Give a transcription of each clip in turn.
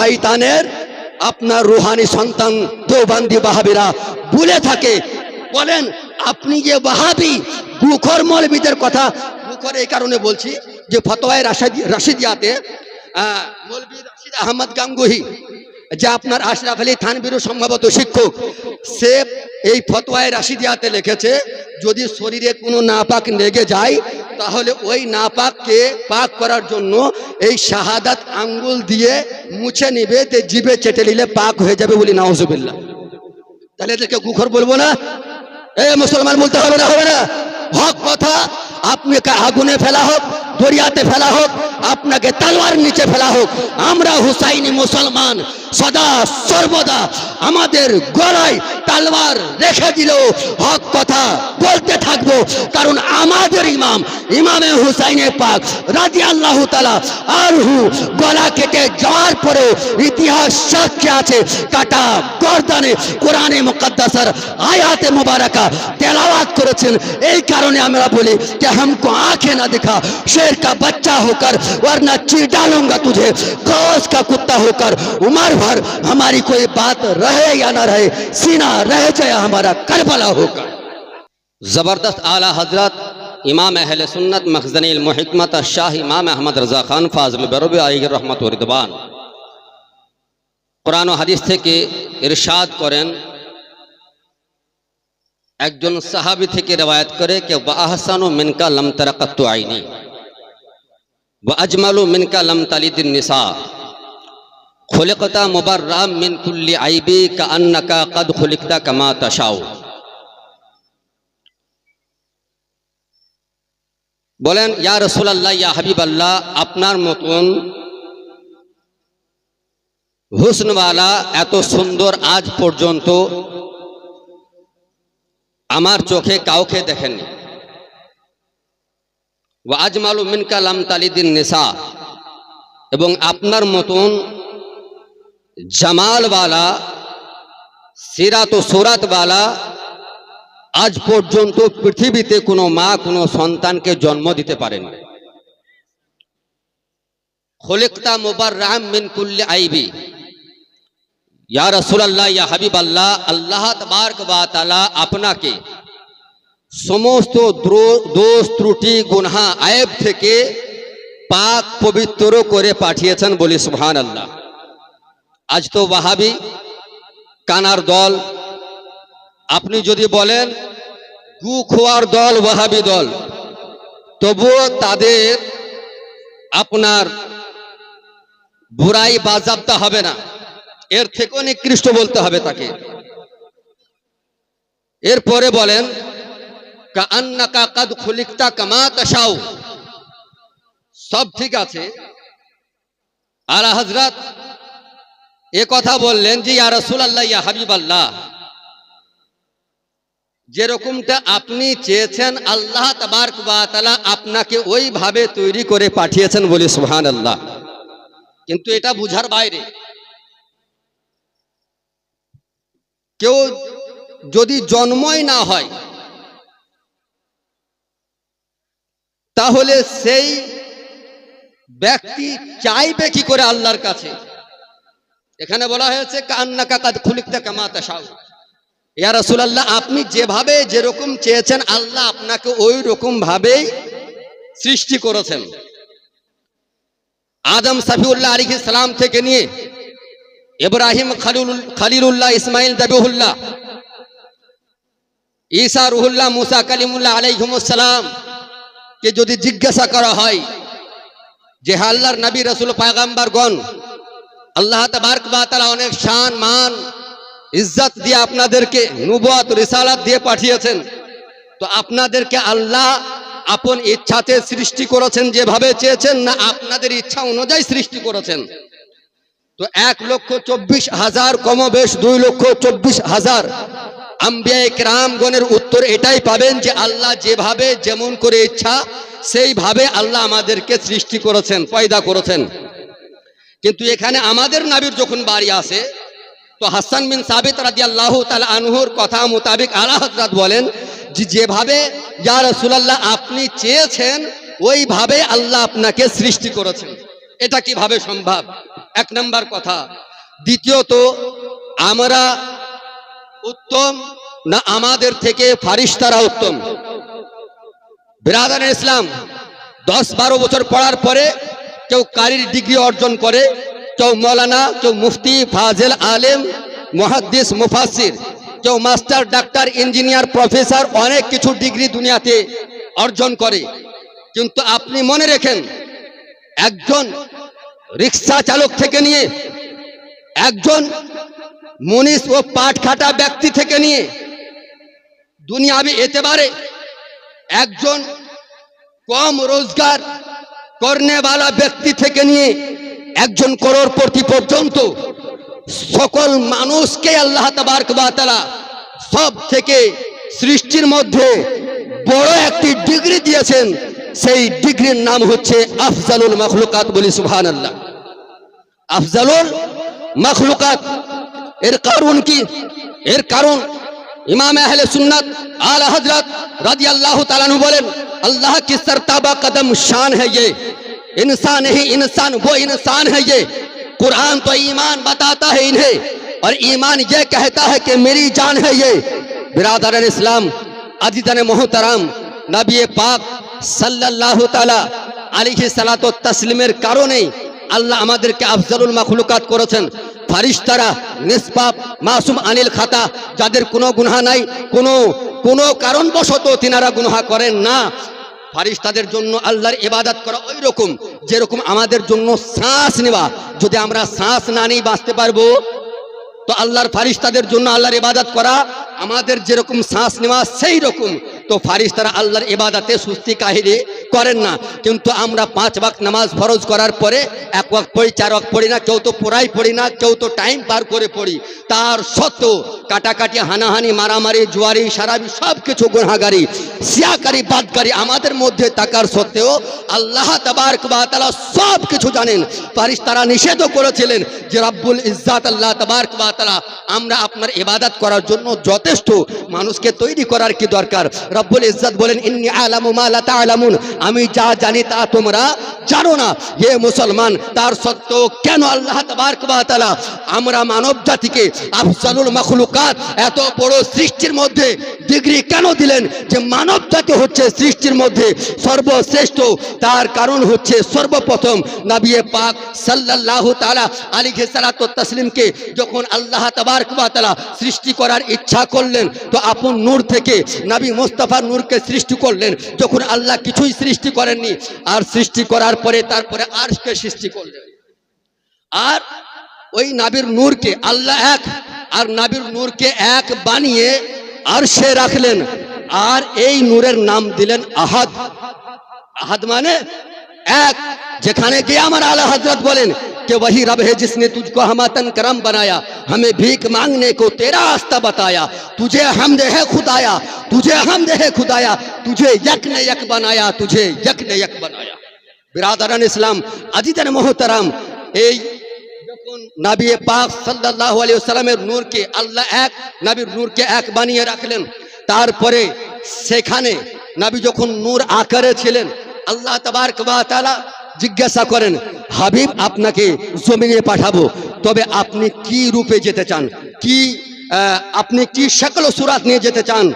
শয়তানের আপনার রুহানি সন্তান দেওবান্দি বাহাবিরা বলে থাকে। বলেন, আপনি যে বাহাবি গুখর মৌলবীদের কথা গুখর এই কারণে বলছি যে ফতোয়ায় রাশিদি রাশিদিয়াতে মৌলবী রাশিদ আহমদ গাঙ্গুহি যে আপনার আশরাফ আলী থানবিরু সম্ভবত শিক্ষক, সে এই ফতোয়ায় রাশিদিয়াতে লিখেছে, যদি শরীরে কোনো নাপাক লেগে যায়, তাহলে ওই নাপাককে পাক করার জন্য এই শাহাদাত আঙ্গুল দিয়ে মুছে নিবে, তে জিবে চেটে নিলে পাক হয়ে যাবে বলি নাউজুবিল্লাহ। তাহলে এদেরকে গুখর বলব না? এ মুসলমান বলতে হবে না হবে না। হক কথা, আপনি আগুনে ফেলা হোক, দরিয়াতে ফেলা হোক আপনাকে তালোয়ার নিচে ফেলা হোক। আমরা হুসাইনি মুসলমান, সদা সর্বদা আমাদের গলায় তালোয়ার রেখে দিলেও হক কথা বলতে থাকব। কারণ আমাদের ইমাম, ইমামে হুসাইনে পাক রাজি আল্লাহ তালা আর হু গলা কেটে যাওয়ার পরে ইতিহাস সাক্ষী আছে কাটা গর্দানে। কোরআনে মুকদ্দাসার আয়াতে মোবারকা তেলাওয়াত করেছেন। এই কারণে আমরা বলি যে হামকো আঁখে না দেখা, শের কা বাচ্চা হোকার ورنہ چیر ڈالوں گا تجھے۔ قوس کا کتہ ہو کر عمر بھر ہماری کوئی بات رہے یا نہ رہے، سینہ رہ جائے ہمارا کربلا ہو کر۔ زبردست آلہ حضرت امام اہل سنت مخزن المحکمت الشاہ امام احمد رضا خان فاضل بروبی آئی رحمت و ردبان قرآن و حدیث تھے کہ ارشاد کریں، ایک جن صحابی تھے کہ روایت کرے کہ وَأَحْسَنُ مِنْكَ لَمْ تَرَقَتْتُ عَيْنِي۔ আজমালু মিনকা লাম তালিদিন নিসা খোলেকতা মোবার রাম মিন কুল্লি আইবি কা আন্নাকা কাদ খোলিকতা কামা তাসাও বলেন, ইয়া রসুলাল্লাহ, ইয়া হাবিবাল্লাহ, আপনার মতন হুসনওয়ালা এত সুন্দর আজ পর্যন্ত আমার চোখে কাউকে দেখেননি। ও আজমালু মিনকা তালিদিন নেশা এবং আপনার মতন জামালওয়ালা, সিরাত ও সুরাতওয়ালা আজ পর্যন্ত পৃথিবীতে কোনো মা, কোনো সন্তানকে জন্ম দিতে পারেন খলিকতা মোবার রাম মিন কুল্লি আইবি। ইয়া রসুলাল্লাহ, ইয়া হাবিব আল্লাহ আল্লাহ তবারক ওয়া তাআলা আপনাকে সমস্ত দোষ ত্রুটি, গুনহা, আয়েব থেকে পাক পবিত্র করে পাঠিয়েছেন বলি সুবহান আল্লাহ আজ তো ওয়াহাবি, কানার দল। আপনি যদি বলেন, গু খোয়ার দল ওয়াহাবি দল, তবুও তাদের আপনার বুড়াই বাজাবতা হবে না। এর থেকেও নিকৃষ্ট বলতে হবে তাকে। এরপরে বলেন কান্নাকা কাদ খুলিকতা কামা তাসাও সব ঠিক আছে। আলা হজরত এ কথা বললেন যে, ইয়া রাসূলুল্লাহ, ইয়া হাবিবাল্লাহ, যেরকমটা আপনি চেয়েছেন, আল্লাহ ওয়া আপনাকে ওইভাবে তৈরি করে পাঠিয়েছেন বলে সুহান আল্লাহ কিন্তু এটা বুঝার বাইরে। কেউ যদি জন্মই না হয় তাহলে সেই ব্যক্তি চাইবে কি করে আল্লাহর কাছে? এখানে বলা হয়েছে কান্না কাকাদ খুলিকতে কামাতা সাউ ইয়া রাসূলুল্লাহ, আপনি যেভাবে যেরকম চেয়েছেন, আল্লাহ আপনাকে ওই রকম ভাবেই সৃষ্টি করেছেন। আদম সাফিউল্লাহ আলাইহিস সালাম থেকে নিয়ে ইব্রাহিম খালিলুল খালিলুল্লাহ ইসমাইল দাবিহুল্লাহ ঈসা রুহুল্লাহ মুসা কালিমুল্লাহ আলাইহিমুস সালাম কে যদি জিজ্ঞাসা করা হয় যে হে আল্লাহর নবী, রাসূল, পয়গম্বরগণ, আল্লাহ তাবারক তাআলা অনেক শান, মান, ইজ্জত দিয়ে আপনাদেরকে নুবত রিসালাত দিয়ে পাঠিয়েছেন, তো আপনাদেরকে আল্লাহ আপন ইচ্ছাতে সৃষ্টি করেছেন যেভাবে চেয়েছেন না আপনাদের ইচ্ছা অনুযায়ী সৃষ্টি করেছেন। তো এক লক্ষ চব্বিশ হাজার, কমবেশ দুই লক্ষ চব্বিশ হাজার আম্বিয়া রামগণের উত্তর এটাই পাবেন যে আল্লাহ যেভাবে যেমন করে ইচ্ছা, সেইভাবে আল্লাহ আমাদেরকে সৃষ্টি করেছেন, পয়দা করেছেন। কিন্তু এখানে আমাদের নাবির যখন বাড়ি আসে, তো হাসান বিন সাবিত রাজি আল্লাহ তাল আনহুর কথা মোতাবেক আলা হজরত বলেন যে যেভাবে, ইয়া রাসূলুল্লাহ, আপনি চেয়েছেন, ওইভাবে আল্লাহ আপনাকে সৃষ্টি করেছেন। এটা কীভাবে সম্ভব? এক নম্বর কথা। দ্বিতীয়ত, আমরা উত্তম না আমাদের থেকে ফারিস্তারা উত্তম? বিরাদান ইসলাম, দশ বারো বছর পড়ার পরে কেউ কারির ডিগ্রি অর্জন করে, কেউ মৌলানা, কেউ মুফতি, ফাজেল আলেম, মহাদ্দিস মুফাসির কেউ মাস্টার, ডাক্তার, ইঞ্জিনিয়ার, প্রফেসর, অনেক কিছু ডিগ্রি দুনিয়াতে অর্জন করে। কিন্তু আপনি মনে রেখেন, একজন রিক্সা চালক থেকে নিয়ে একজন মনীষ ও পাট খাটা ব্যক্তি থেকে নিয়ে দুনিয়াবি এতেবারে একজন কম রোজগার করনেওয়ালা ব্যক্তি থেকে নিয়ে একজন করোড়পতি পর্যন্ত সকল মানুষকে আল্লাহ তালা সব থেকে সৃষ্টির মধ্যে বড় একটি ডিগ্রি দিয়েছেন। সেই ডিগ্রির নাম হচ্ছে আফজালুল মখলুকাত বলি সুবহান আল্লাহ আফজালুল মখলুকাত ارقارون کی ارقارون امام اہل سنت آل حضرت رضی اللہ تعالیٰ نے بولے، اللہ کی سرطابہ قدم شان ہے یہ۔ انسان ہی انسان، وہ انسان ہے یہ۔ قرآن تو ایمان بتاتا ہے انہیں، اور ایمان یہ کہتا ہے کہ میری جان ہے یہ۔ برادر اسلام، عزیزان محترام نبی پاک صلی اللہ تعالیٰ علیہ صلاح تو تسلیم کارو نہیں আল্লাহ আমাদেরকে আফজালুল মাখলুকাত করেছেন। ফারিস্তারা নিষ্পাপ, মাসুম আনিল খাতা, যাদের কোনো গুনাহ নাই, কোনো কোনো কারণবশত তিনারা গুনাহ করেন না। ফারিস্তাদের জন্য আল্লাহর ইবাদত করা ওই রকম যেরকম আমাদের জন্য শ্বাস নেওয়া। যদি আমরা শ্বাস না নিয়ে বাঁচতে পারব, তো আল্লাহর ফারিস্তাদের জন্য আল্লাহর ইবাদত করা, আমাদের যেরকম শ্বাস নেওয়া সেই রকম তো ফারিস তারা আল্লাহর ইবাদতে সুস্থি কাহিনী করেন না। কিন্তু আমরা পাঁচ ওয়াক্ত নামাজ ফরজ করার পরে এক ওয়াক্ত পড়ি, চার ওয়াক্ত পড়ি না, কেউ তো পুরাই পড়ি না, কেউ তো টাইম পার করে পড়ি। তার সত্ত্বেও কাটাকাটি, হানাহানি, মারামারি, জুয়ারি, সারাবি সব কিছু গুনাগারি সিয়াকারি, বাদকারী আমাদের মধ্যে থাকার সত্ত্বেও আল্লাহ তাবারক ওয়া তাআলা সব কিছু জানেন। ফারিস্তারা নিষেধও করেছিলেন যে রাব্বুল ইজ্জাত আল্লাহ তাবারক ওয়া আমরা আপনার ইবাদত করার জন্য যথেষ্ট মানুষকে তৈরি করার কি দরকার? রব্বুল ইজ্জত বলেন, ইন্নি আলামু মা লা তা'লামুন। আমি যা জানি তা তোমরা জানো না। হে মুসলমান, তার সত্ত্বেও কেন আল্লাহ তাবারক ওয়া তাআলা আমরা মানব জাতিকে আফজালুল মাখলুকাত এত বড় সৃষ্টির মধ্যে ডিগ্রি কেন দিলেন যে মানব জাতি হচ্ছে সৃষ্টির মধ্যে সর্বশ্রেষ্ঠ? তার কারণ হচ্ছে সর্বপ্রথম নাবিয়ে পাক সাল্লাল্লাহু তাআলা আলাইহি সালাতু তাসলিমকে যখন আল্লাহ তাবারক ওয়া তাআলা সৃষ্টি করার ইচ্ছা করলেন, তো আপন নূর থেকে নবী মুস্তাফার নূরকে সৃষ্টি করলেন, যখন আল্লাহ কিছুই সৃষ্টি করেননি, আর সৃষ্টি করার পরে তারপরে আরশকে সৃষ্টি করলেন। আর ওই নাবির নূরকে আল্লাহ এক, আর নাবির নূরকে এক বানিয়ে আর সে রাখলেন, আর এই নূরের নাম দিলেন আহাদ। আহাদ মানে এক, যেখানে গিয়ে আমার আলা হজরত বলেন کہ وہی رب ہے جس نے تجھ کو ہماتن کرم بنایا، ہمیں بھیک مانگنے کو تیرا آستہ بتایا۔ تجھے حمد ہے خدایا، تجھے حمد ہے خدایا، تجھے یک نے یک بنایا، تجھے یک نے یک بنایا۔ برادران اسلام عزیزن محترم এই যখন নাবি পাক সাল্লাল্লাহু আলাইহি ওয়াসাল্লামের নূরকে আল্লাহ এক নাবির নূরকে এক বানিয়ে রাখলেন তারপরে সেখানে নাবি যখন নূর আকারে چھلیں اللہ تبارک و تعالی জিজ্ঞাসা করেন, হাবিব, আপনাকে জমিনে পাঠাবো, তবে আপনি কি রূপে যেতে চান? কি আপনি কি সকল সুরাত নিয়ে যেতে চান?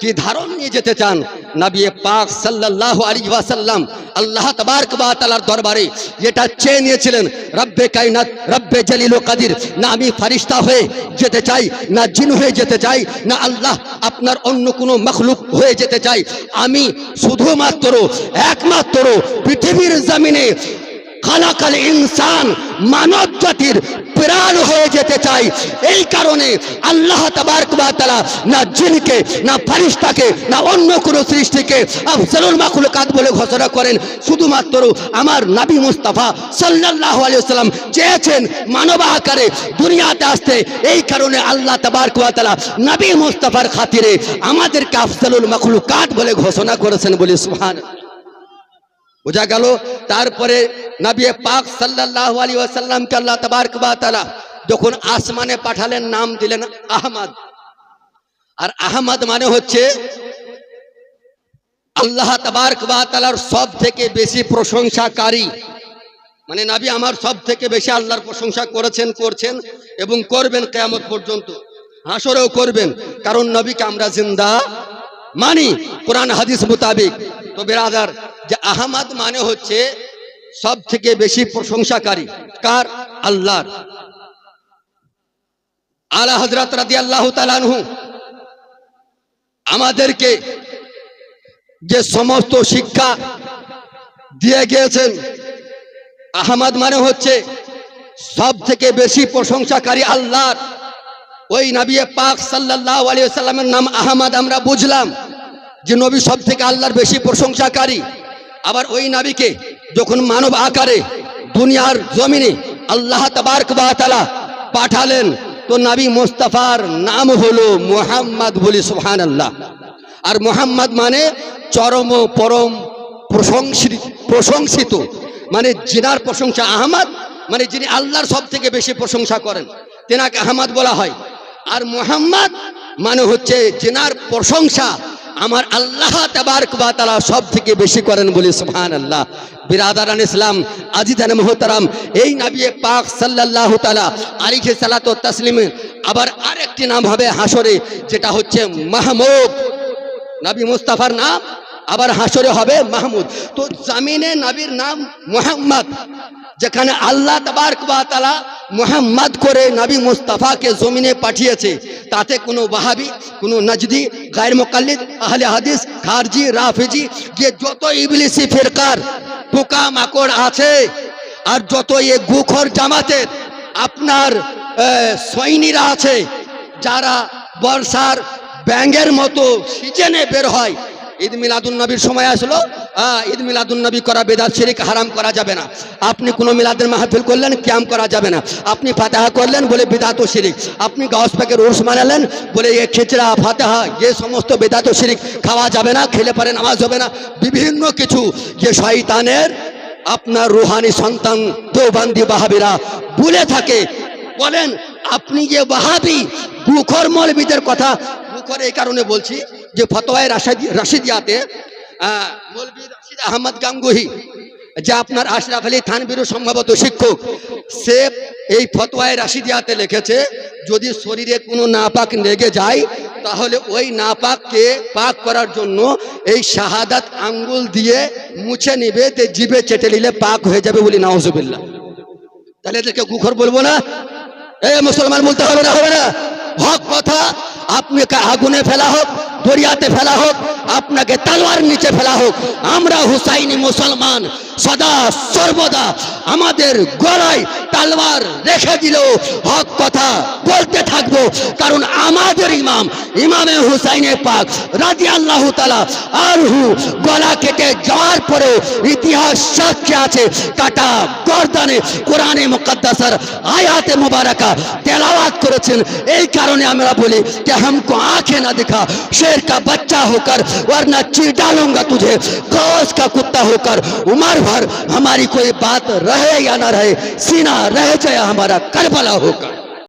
কি ধারণ নিয়ে যেতে চান? নবী পাক সাল্লাল্লাহু আলাইহি ওয়াসাল্লাম আল্লাহ তাবারক ওয়া তাআলার দরবারে এটা চেয়ে নিয়েছিলেন, রব্বে কায়নাত রব্বে জলিল কাদির, না আমি ফারিস্তা হয়ে যেতে চাই, না জিন হয়ে যেতে চাই, না আল্লাহ আপনার অন্য কোনো মখলুক হয়ে যেতে চাই। আমি শুধুমাত্র, একমাত্র পৃথিবীর জমিনে খালাকাল ইনসান মানব জাতির প্রাণ হয়ে যেতে চাই। এই কারণে আল্লাহ তাআলা না জিনকে, না ফারিস্তাকে, না অন্য কোনো সৃষ্টিকে আফজালুল মাখলুকাত বলে ঘোষণা করেন। শুধুমাত্র আমার নবী মুস্তাফা সাল্লাল্লাহু আলাইহি ওয়াসাল্লাম চেয়েছেন মানব আকারে দুনিয়াতে আসতে। এই কারণে আল্লাহ তাআলা নবী মুস্তাফার খাতিরে আমাদেরকে আফজালুল মাখলুকাত বলে ঘোষণা করেছেন বলে সুবহানাল্লাহ বোঝা গেল, তারপরে নবী পাক সাল্লাল্লাহু আলাইহি ওয়াসাল্লামকে আল্লাহ তাবারক ওয়া তাআলা যখন আসমানে পাঠালেন, নাম দিলেন আহমদ। আর আহমদ মানে হচ্ছে আল্লাহ তাবারক ওয়া তাআলার সব থেকে বেশি প্রশংসাকারী। মানে নাবি আমার সব থেকে বেশি আল্লাহর প্রশংসা করেছেন, করছেন এবং করবেন কেয়ামত পর্যন্ত। হাসরেও করবেন, কারণ নবীকে আমরা জিন্দা মানি, কোরআন, হাদিস মোতাবিক। তো বেরাদার যে আহমদ মানে হচ্ছে সব থেকে বেশি প্রশংসাকারী। কার? আল্লাহর। আলা হজরত রাদি আল্লাহ তালানহু আমাদেরকে যে সমস্ত শিক্ষা দিয়ে গিয়েছেন, আহমদ মানে হচ্ছে সব থেকে বেশি প্রশংসাকারী আল্লাহর। ওই নবী পাক সাল্লাল্লাহু আলাইহি সাল্লামের নাম আহমদ আমরা বুঝলাম যে নবী সব থেকে আল্লাহর বেশি প্রশংসাকারী। আবার ওই নাবিকে যখন মানব আকারে দুনিয়ার জমিনে আল্লাহ তাবারক তাআলা পাঠালেন, তো নাবি মোস্তফার নাম হলো মুহাম্মদ বলি সুবহানাল্লাহ। আর মোহাম্মদ মানে চরম পরম প্রশংসিত প্রশংসিত। মানে জিনার প্রশংসা আহমদ মানে যিনি আল্লাহর সব থেকে বেশি প্রশংসা করেন, তেনাকে আহমদ বলা হয়। আর মোহাম্মদ মানে হচ্ছে জিনার প্রশংসা আমার আল্লাহ তাআলা সব থেকে বেশি করেন বলি সুবহান আল্লাহ বিরাদারান ইসলাম আজিদান মোহতারাম, এই নবী পাক সাল্লাল্লাহু তাআলা আলাইহি সালাতু তাসলিম আবার আরেকটি নাম হবে হাসরে যেটা হচ্ছে মাহমুদ। নবী মুস্তাফার নাম, আবার হাসরে হবে মাহমুদ। তো জামিনে নবীর নাম মোহাম্মদ, যেখানে আল্লাহ তাবারক ওয়া তাআলা মোহাম্মদ করে নবী মুস্তাফাকে জমিনে পাঠিয়েছে। তাতে কোনো বাহাবি কোনো নজদি গায়ের মুকাল্লিদ আহলে হাদিস, খারজি, রাফিজি, যে যত ইবলিসি ফেরকার, পোকা মাকড় আছে, আর যত এ গুখর জামাতের আপনার সৈনীরা আছে, যারা বর্ষার ব্যাঙের মতো সিজনে বের হয়, ঈদ মিলাদুন নবীর সময় আসলো ঈদ মিলাদুন নবী করা বেদাত শিরিক হারাম করা যাবে না। আপনি কোনো মিলাদের মাহফিল করলেন, ক্যাম করা যাবে না। আপনি ফাতেহা করলেন, বলে বেদাত ও শিরিক। আপনি গাউস পাকের উর্স মানালেন, বলে এ খিচড়া, ফাতেহা যে সমস্ত বেদাত ও শিরিক খাওয়া যাবে না, খেলে পারে নামাজ হবে না। বিভিন্ন কিছু, যে শয়তানের আপনার রুহানি সন্তান, দেওবান্দি বাহাবিরা বলে থাকে। বলেন, আপনি যে বাহাবি গুখর মৌলবীদের কথা গুখর এই কারণে বলছি যে ফতোয়ায় রাশিদ, রাশিদিয়াতে আহমদ গাঙ্গুহি, যে আপনার আশরাফ আলী থানবিরও সম্ভবত শিক্ষক, সে এই ফতোয়ায় রাশিদিয়াতে লিখেছে, যদি শরীরে কোনো নাপাক লেগে যায়, তাহলে ওই নাপাককে পাক করার জন্য এই শাহাদাত আঙ্গুল দিয়ে মুছে নিবে তে জিভে চেটে নিলে পাক হয়ে যাবে বলি নাউজুবিল্লাহ। তাহলে এদেরকে গুখর বলব না? এ মুসলমান বলতে হবে না হবে না। হক কথা আপনাকে আগুনে ফেলা হোক, দরিয়াতে ফেলা হোক আপনাকে তালোয়ার নিচে ফেলা হোক। আমরা হুসাইনি মুসলমান, সদা সর্বদা আমাদের গলায় তালোয়ার রেখে দিলেও হক কথা বলতে থাকব। কারণ আমাদের ইমাম, ইমামে হুসাইনে পাক রাজি আল্লাহ তালা আর হু গলা কেটে যাওয়ার পরেও ইতিহাস সাক্ষী আছে কাটা গর্দানে। কোরআনে মুকদ্দাসার আয়াতে মোবারকা তেলাওয়াত করেছেন। এই কারণে আমরা বলি যে হামকো আঁখে না দেখা, শের কা বাচ্চা হোকার ورنہ چیر ڈالوں گا تجھے گوس کا کتا ہو کر عمر بھر ہماری کوئی بات رہے یا نہ رہے، سینہ رہ جائے ہمارا کربلا ہو کر۔